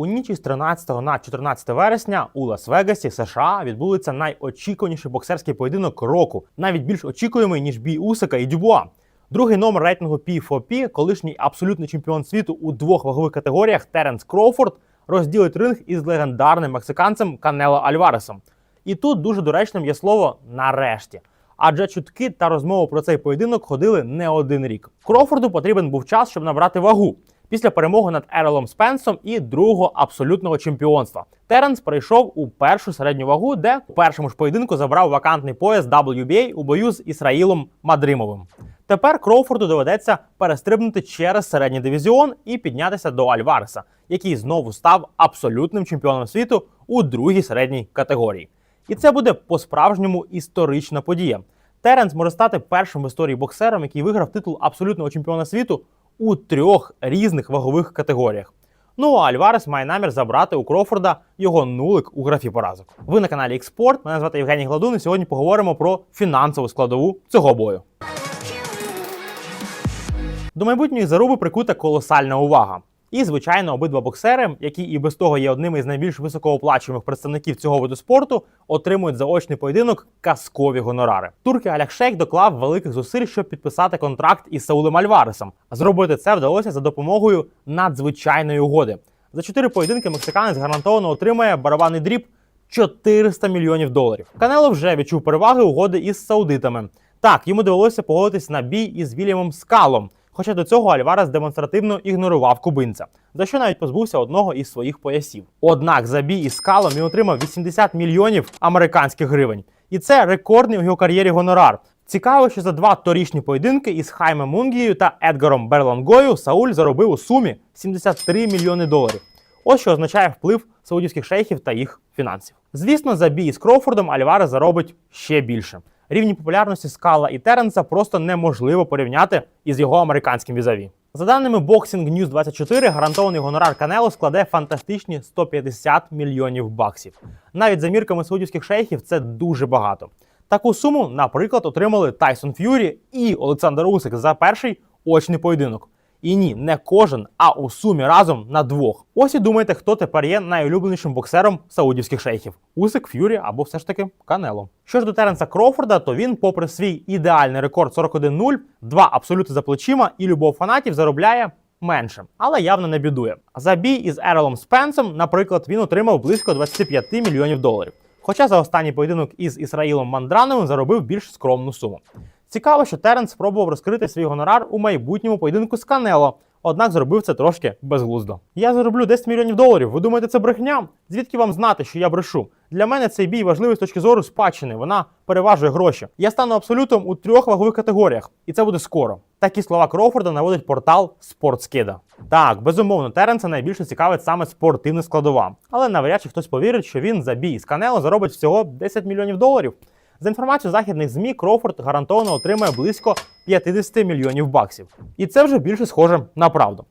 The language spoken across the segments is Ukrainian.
У ніч із 13 на 14 вересня у Лас-Вегасі, США, відбудеться найочікуваніший боксерський поєдинок року, навіть більш очікуємий ніж бій Усика і Дюбуа. Другий номер рейтингу P4P, колишній абсолютний чемпіон світу у двох вагових категоріях Теренс Кроуфорд, розділить ринг із легендарним мексиканцем Канело Альваресом. І тут дуже доречним є слово нарешті. Адже чутки та розмови про цей поєдинок ходили не один рік. Кроуфорду потрібен був час, щоб набрати вагу. Після перемоги над Ерелом Спенсом і другого абсолютного чемпіонства Теренс прийшов у першу середню вагу, де у першому ж поєдинку забрав вакантний пояс WBA у бою з Ісраїлом Мадримовим. Тепер Кроуфорду доведеться перестрибнути через середній дивізіон і піднятися до Альвареса, який знову став абсолютним чемпіоном світу у другій середній категорії. І це буде по-справжньому історична подія. Теренс може стати першим в історії боксером, який виграв титул абсолютного чемпіона світу у трьох різних вагових категоріях. Ну а Альварес має намір забрати у Крофорда його нулик у графі поразок. Ви на каналі Експорт. Мене звати Євгеній Гладун. І сьогодні поговоримо про фінансову складову цього бою. До майбутньої заруби прикута колосальна увага. І, звичайно, обидва боксери, які і без того є одними із найбільш високооплачуваних представників цього виду спорту, отримують за очний поєдинок казкові гонорари. Турки Алях Шейх доклав великих зусиль, щоб підписати контракт із Саулем Альваресом. Зробити це вдалося за допомогою надзвичайної угоди. За чотири поєдинки мексиканець гарантовано отримає барабанний дріб 400 мільйонів доларів. Канело вже відчув переваги угоди із саудитами. Так, йому довелося погодитись на бій із Вільямом Скалом. Хоча до цього Альварес демонстративно ігнорував кубинця, за що навіть позбувся одного із своїх поясів. Однак за бій із скалом він отримав 80 мільйонів американських гривень. І це рекордний у його кар'єрі гонорар. Цікаво, що за два торічні поєдинки із Хаймом Мунгією та Едгаром Берлонгою Сауль заробив у сумі 73 мільйони доларів. Ось що означає вплив саудівських шейхів та їх фінансів. Звісно, за бій з Кроуфордом Альварес заробить ще більше. Рівні популярності Скала і Теренса просто неможливо порівняти із його американським візаві. За даними Boxing News 24, гарантований гонорар Канело складе фантастичні 150 мільйонів баксів. Навіть за мірками саудівських шейхів це дуже багато. Таку суму, наприклад, отримали Тайсон Ф'юрі і Олександр Усик за перший очний поєдинок. І ні, не кожен, а у сумі разом на двох. Ось і думайте, хто тепер є найулюбленішим боксером саудівських шейхів: Усик, Ф'юрі або все ж таки Канело. Що ж до Теренса Кроуфорда, то він, попри свій ідеальний рекорд 41-0, два абсолюти за плечима і любов фанатів заробляє. Менше, але явно не бідує. За бій із Ерелом Спенсом, наприклад, він отримав близько 25 мільйонів доларів. Хоча за останній поєдинок із Ісраїлом Мандрановим заробив більш скромну суму. Цікаво, що Теренс спробував розкрити свій гонорар у майбутньому поєдинку з Канело, однак зробив це трошки безглуздо. Я зароблю 10 мільйонів доларів. Ви думаєте, це брехня? Звідки вам знати, що я брешу? Для мене цей бій важливий з точки зору спадщини. Вона переважує гроші. Я стану абсолютом у трьох вагових категоріях, і це буде скоро. Такі слова Кроуфорда наводить портал Спортскида. Так, безумовно, Теренса найбільше цікавить саме спортивна складова, але навряд чи хтось повірить, що він за бій з Канело заробить всього 10 мільйонів доларів. За інформацією західних змі, Кроуфорд гарантовано отримає близько 50 мільйонів баксів. І це вже більше схоже на правду.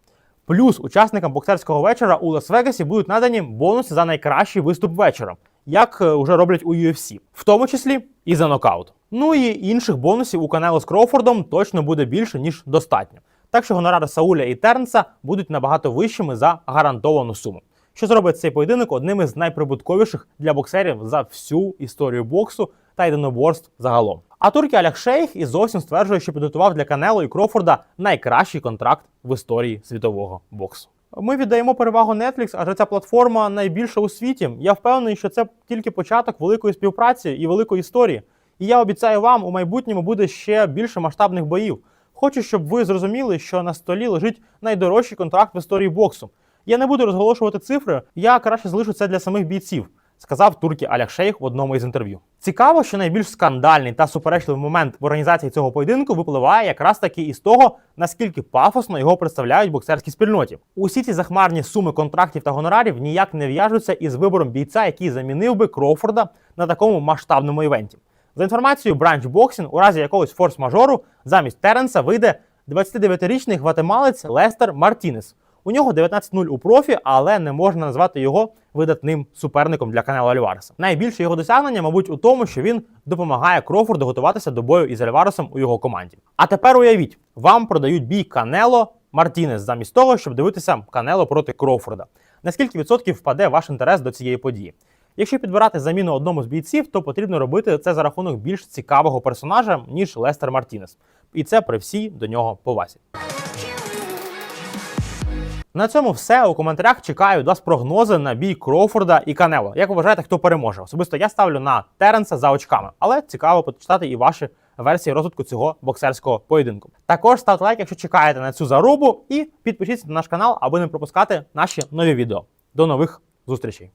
Плюс учасникам боксерського вечора у Лас-Вегасі будуть надані бонуси за найкращий виступ вечора, як е, вже роблять у UFC, в тому числі і за нокаут. Ну і інших бонусів у Канело з Кроуфордом точно буде більше ніж достатньо. Так що гонорари Сауля і Тернса будуть набагато вищими за гарантовану суму що зробить цей поєдинок одним із найприбутковіших для боксерів за всю історію боксу та єдиноборств загалом. А турки Алях Шейх і зовсім стверджує, що підготував для Канело і Крофорда найкращий контракт в історії світового боксу. Ми віддаємо перевагу Netflix, адже ця платформа найбільша у світі. Я впевнений, що це тільки початок великої співпраці і великої історії. І я обіцяю вам, у майбутньому буде ще більше масштабних боїв. Хочу, щоб ви зрозуміли, що на столі лежить найдорожчий контракт в історії боксу. Я не буду розголошувати цифри, я краще залишу це для самих бійців, сказав туркі Алях Шейх в одному із інтерв'ю. Цікаво, що найбільш скандальний та суперечливий момент в організації цього поєдинку випливає якраз таки із того, наскільки пафосно його представляють в боксерській спільноті. Усі ці захмарні суми контрактів та гонорарів ніяк не в'яжуться із вибором бійця, який замінив би Кроуфорда на такому масштабному івенті. За інформацією Branch Boxing, у разі якогось форс-мажору замість Теренса вийде 29-річний гватемалець Лестер Мартінес. У нього 19-0 у профі, але не можна назвати його видатним суперником для Канело Альвареса. Найбільше його досягнення, мабуть, у тому, що він допомагає Крофорду готуватися до бою із Альваресом у його команді. А тепер уявіть, вам продають бій Канело Мартінес замість того, щоб дивитися Канело проти Крофорда. на скільки відсотків впаде ваш інтерес до цієї події. Якщо підбирати заміну одному з бійців, то потрібно робити це за рахунок більш цікавого персонажа, ніж Лестер Мартінес. І це при всій до нього повазі. На цьому все. У коментарях чекаю вас прогнози на бій Кроуфорда і Канело. Як ви вважаєте, хто переможе? Особисто я ставлю на Теренса за очками, але цікаво почитати і ваші версії розвитку цього боксерського поєдинку. Також ставте лайк, якщо чекаєте на цю зарубу, і підпишіться на наш канал, аби не пропускати наші нові відео. До нових зустрічей!